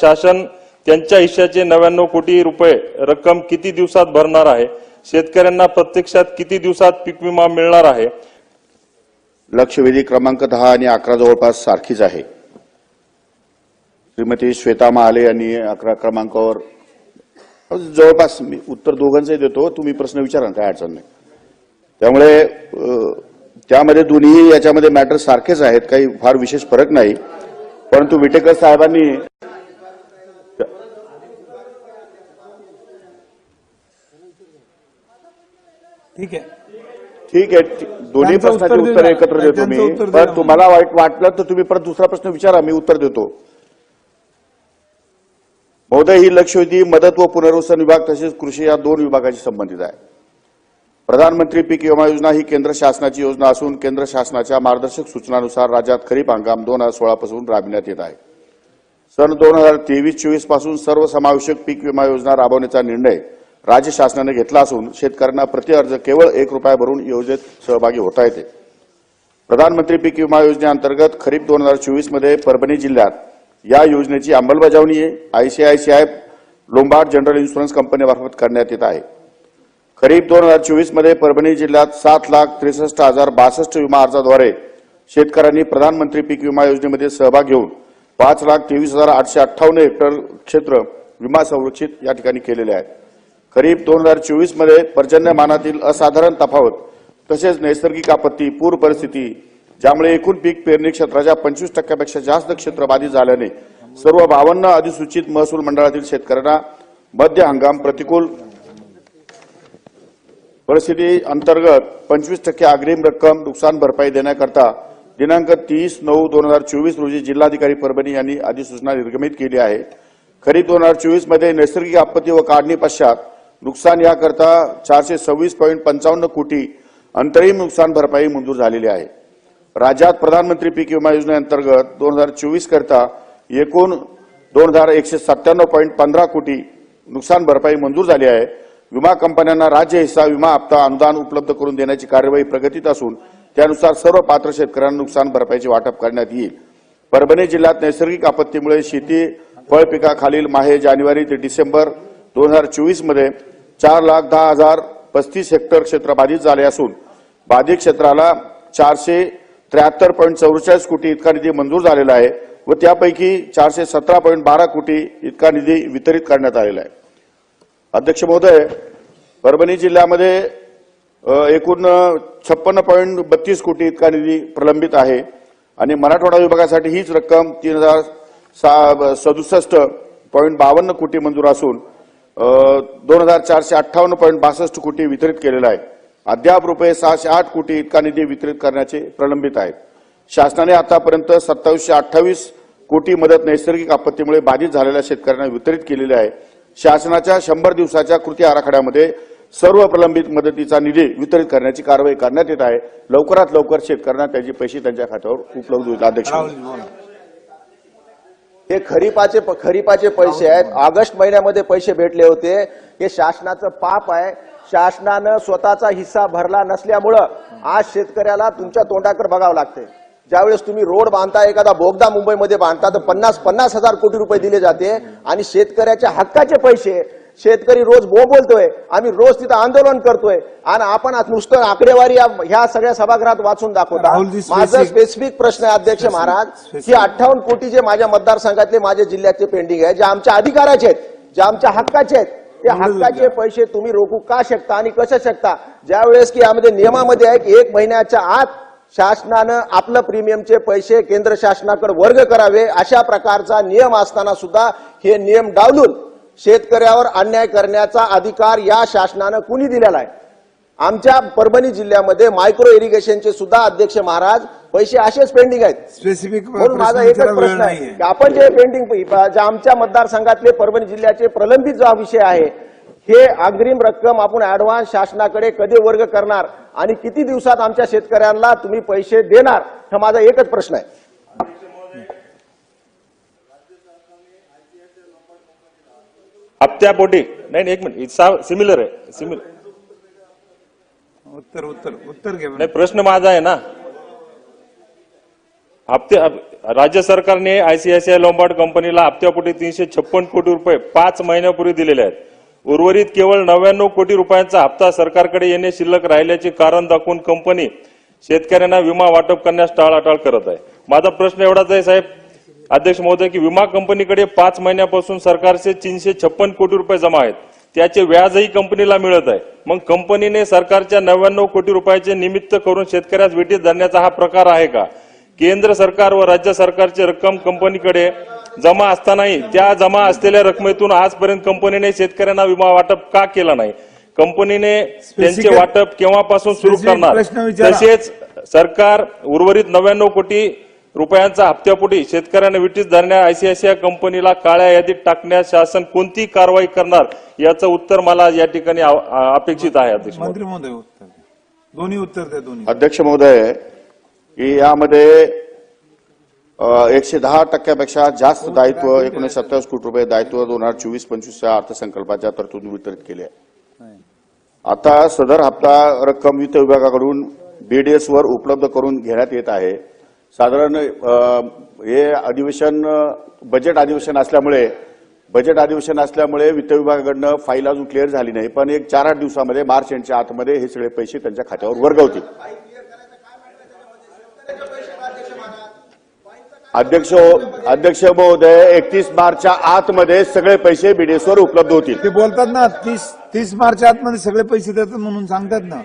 शासन त्यांच्या हिश्याचे नव्याण्णव कोटी रुपये रक्कम किती दिवसात भरणार आहे? शेतकऱ्यांना प्रत्यक्षात किती दिवसात पीक विमा मिळणार आहे? लक्षवेधी क्रमांक दहा आणि अकरा जवळपास सारखीच आहे. श्रीमती श्वेता महाले यांनी अकरा क्रमांकावर जवळपास मी उत्तर दोघांचंही देतो तुम्ही प्रश्न विचारा काय अडचण नाही. त्यामुळे त्यामध्ये दोन्ही याच्यामध्ये मॅटर सारखेच आहेत काही फार विशेष फरक नाही. परंतु विटेकर साहेबांनी ठीक आहे. ठीक आहे. दोन्ही त्यांचं प्रश्नाची उत्तर उत्तर देऊ एकत्र. देतो त्यांचं मी. उत्तर देऊ पण. तुम्हाला वाईट वाटलं तर तुम्ही परत दुसरा प्रश्न विचारा. मी उत्तर देतो. महोदय ही लक्षवेधी मदत व पुनर्वसन विभाग तसेच कृषी या दोन विभागाशी संबंधित आहे. प्रधानमंत्री पीक विमा योजना ही केंद्र शासनाची योजना असून केंद्र शासनाच्या मार्गदर्शक सूचनानुसार राज्यात खरीप हंगाम दोन हजार सोळा पासून राबविण्यात येत आहे. सन दोन हजार तेवीस चोवीसपासून सर्वसमावेशक पीक विमा योजना राबवण्याचा निर्णय राज्य शासनाने घेतला असून शेतकऱ्यांना प्रति अर्ज केवळ एक रुपया भरून योजनेत सहभागी होता येते. प्रधानमंत्री पीक विमा योजनेअंतर्गत खरीप दोन हजार चोवीसमध्ये परभणी जिल्ह्यात या योजनेची अंमलबजावणी आयसीआयसीआय लोंबार्ड जनरल इन्शुरन्स कंपनीमार्फत करण्यात येत आहे. खरीप दोन हजार चोवीसमध्ये परभणी जिल्ह्यात सात लाख त्रेसष्ट हजार बासष्ट विमा अर्जाद्वारे शेतकऱ्यांनी प्रधानमंत्री पीक विमा योजनेमध्ये सहभाग घेऊन पाच लाख तेवीस हजार आठशे अठ्ठावन्न हेक्टर क्षेत्र विमा संरक्षित या ठिकाणी केलेले आहे. खरीप दोन हजार चोवीसमध्ये पर्जन्यमानातील असाधारण तफावत तसेच नैसर्गिक आपत्ती पूर परिस्थिती ज्यामुळे एकूण पीक पेरणी क्षेत्राच्या पंचवीस टक्क्यापेक्षा जास्त क्षेत्र बाधित झाल्याने सर्व बावन्न अधिसूचित महसूल मंडळातील शेतकऱ्यांना मध्य हंगाम प्रतिकूल परिस्थिती अंतर्गत पंचवीस टक्के अग्रिम रक्कम नुकसान भरपाई देण्याकरता दिनांक तीस नऊ दोन हजार चोवीस रोजी जिल्हाधिकारी परभणी यांनी अधिसूचना निर्गमित केली आहे. खरीप दोन हजार चोवीसमध्ये नैसर्गिक आपत्ती व काढणी पश्चात नुकसान याकरता चारशे सव्वीस पॉईंट पंचावन्न कोटी अंतरिम नुकसान भरपाई मंजूर झालेली आहे. राज्यात प्रधानमंत्री पीक विमा योजनेअंतर्गत दोन हजार चोवीस करता एकूण दोन हजार एकशे सत्त्याण्णव पॉईंट पंधरा कोटी नुकसान भरपाई मंजूर झाली आहे. विमा कंपन्यांना राज्य हिस्सा विमा हप्ता अनुदान उपलब्ध करून देण्याची कार्यवाही प्रगतीत असून त्यानुसार सर्व पात्र शेतकऱ्यांना नुकसान भरपाईचे वाटप करण्यात येईल. परभणी जिल्ह्यात नैसर्गिक आपत्तीमुळे शेती फळ पिकाखालील माहे जानेवारी ते डिसेंबर दोन हजार चोवीसमध्ये चार लाख दहा हजार पस्तीस हेक्टर क्षेत्र बाधित झाले असून बाधित क्षेत्राला चारशे त्र्याहत्तर पॉईंट चौवेचाळीस कोटी इतका निधी मंजूर झालेला आहे व त्यापैकी चारशे सतरा पॉईंट बारा कोटी इतका निधी वितरित करण्यात आलेला आहे. अध्यक्ष महोदय परभणी जिल्ह्यामध्ये एकूण छप्पन्न पॉईंट बत्तीस कोटी इतका निधी प्रलंबित आहे आणि मराठवाडा विभागासाठी हीच रक्कम तीन हजार सा सदुसष्ट पॉईंट बावन्न कोटी मंजूर असून दोन हजार चारशे अठ्ठावन्न पॉईंट बासष्ट कोटी वितरित केलेला आहे. अद्याप रुपये सहाशे आठ कोटी इतका निधी वितरित करण्याचे प्रलंबित आहेत. शासनाने आतापर्यंत सत्तावीसशे अठ्ठावीस कोटी मदत नैसर्गिक आपत्तीमुळे बाधित झालेल्या शेतकऱ्यांना वितरित केलेली आहे. शासनाच्या शंभर दिवसाच्या कृती आराखड्यामध्ये सर्व प्रलंबित मदतीचा निधी वितरित करण्याची कारवाई करण्यात येत आहे. लवकरात लवकर शेतकऱ्यांना त्याचे पैसे त्यांच्या खात्यावर उपलब्ध होईल. अध्यक्ष. हे खरीपाचे खरीपाचे पैसे आहेत. ऑगस्ट महिन्यामध्ये पैसे भेटले होते. हे शासनाचं पाप आहे. शासनानं स्वतःचा हिस्सा भरला नसल्यामुळं आज शेतकऱ्याला तुमच्या तोंडाकडे बघावं लागते. ज्यावेळेस तुम्ही रोड बांधता एखादा बोगदा मुंबईमध्ये बांधता तर पन्नास पन्नास हजार कोटी रुपये दिले जाते. आणि शेतकऱ्याच्या हक्काचे पैसे शेतकरी रोज बो बोलतोय. आम्ही रोज तिथं आंदोलन करतोय. आणि आपण आज नुसतं आकडेवारी ह्या सगळ्या सभागृहात वाचून दाखवता. माझं स्पेसिफिक प्रश्न आहे अध्यक्ष महाराज. की अठ्ठावन्न कोटी जे माझ्या मतदारसंघातले माझ्या जिल्ह्याचे पेंडिंग आहे जे आमच्या अधिकाराचे आहेत जे आमच्या हक्काचे आहेत ते हक्काचे पैसे तुम्ही रोखू का शकता आणि कसं शकता? ज्यावेळेस की यामध्ये नियमामध्ये आहे की एक महिन्याच्या आत शासनानं आपलं प्रीमियमचे पैसे केंद्र शासनाकडे वर्ग करावे अशा प्रकारचा नियम असताना सुद्धा हे नियम डावलून शेतकऱ्यावर अन्याय करण्याचा अधिकार या शासनानं कुणी दिलेला आहे? आमच्या परभणी जिल्ह्यामध्ये मायक्रो इरिगेशनचे सुद्धा अध्यक्ष महाराज पैसे असेच पेंडिंग आहेत. स्पेसिफिक म्हणून माझा एकच प्रश्न आहे की आपण जे पेंडिंग जे आमच्या मतदारसंघातले परभणी जिल्ह्याचे प्रलंबित जो विषय आहे हे अग्रिम रक्कम आपण ऍडव्हान्स शासनाकडे कधी वर्ग करणार आणि किती दिवसात आमच्या शेतकऱ्यांना तुम्ही पैसे देणार हा माझा एकच प्रश्न आहे. हप्त्यापोटी नाही नाही, एक मिनिट. सिमिलर आहे. सिमिलर उत्तर उत्तर उत्तर घ्या नाही प्रश्न माझा आहे ना. हप्ते राज्य सरकारने आयसीआयसीआय लोंबार्ड कंपनीला हप्त्यापोटी तीनशे छप्पन कोटी रुपये पाच महिन्यापूर्वी दिलेले आहेत. उर्वरित केवळ नव्याण्णव कोटी रुपयांचा हप्ता सरकारकडे येणे शिल्लक राहिल्याचे कारण दाखवून कंपनी शेतकऱ्यांना विमा वाटप करण्यास टाळाटाळ करत आहे. माझा प्रश्न एवढाच आहे साहेब. अध्यक्ष महोदय की विमा कंपनीकडे पाच महिन्यापासून सरकारचे तीनशे छप्पन कोटी रुपये जमा आहेत. त्याचे व्याजही कंपनीला मिळत आहे. मग कंपनीने सरकारच्या नव्याण्णव कोटी रुपयाचे निमित्त करून शेतकऱ्यास वेटीत धरण्याचा हा प्रकार आहे का? केंद्र सरकार व राज्य सरकारची रक्कम कंपनीकडे जमा असतानाही त्या जमा असलेल्या रकमेतून आजपर्यंत कंपनीने शेतकऱ्यांना विमा वाटप का केला नाही? कंपनीने त्यांचे वाटप केव्हापासून सुरू करणार. तसेच सरकार उर्वरित नव्याण्णव कोटी रुपयांचा हप्त्यापोटी शेतकऱ्यांना विटीस धरण्या आयसीआयसीआय कंपनीला काळ्या यादीत टाकण्यास शासन कोणती कारवाई करणार याचं उत्तर मला या ठिकाणी अपेक्षित आहे अध्यक्ष महोदय. मंत्री महोदय उत्तर. दोन्ही उत्तर द्या दोन्ही अध्यक्ष महोदय की यामध्ये एकशे दहा टक्क्यापेक्षा जास्त दायित्व एकोणीशे सत्तावीस कोटी रुपये दायित्व दोन हजार चोवीस पंचवीसच्या अर्थसंकल्पाच्या तरतूद वितरित केले आहे आता सदर हप्ता रक्कम वित्त विभागाकडून बीडीएस वर उपलब्ध करून घेण्यात येत आहे साधारण हे अधिवेशन बजेट अधिवेशन असल्यामुळे बजेट अधिवेशन असल्यामुळे वित्त विभागाकडनं फाईल अजून क्लिअर झाली नाही. पण एक चार आठ दिवसामध्ये मार्च एंडच्या आतमध्ये हे सगळे पैसे त्यांच्या खात्यावर वर्ग होतील. अध्यक्ष अध्यक्ष महोदय एकतीस मार्चच्या आतमध्ये सगळे पैसे बीडीएसवर उपलब्ध होतील. ते बोलतात ना तीस तीस मार्चच्या आतमध्ये सगळे पैसे देतात म्हणून सांगतात ना.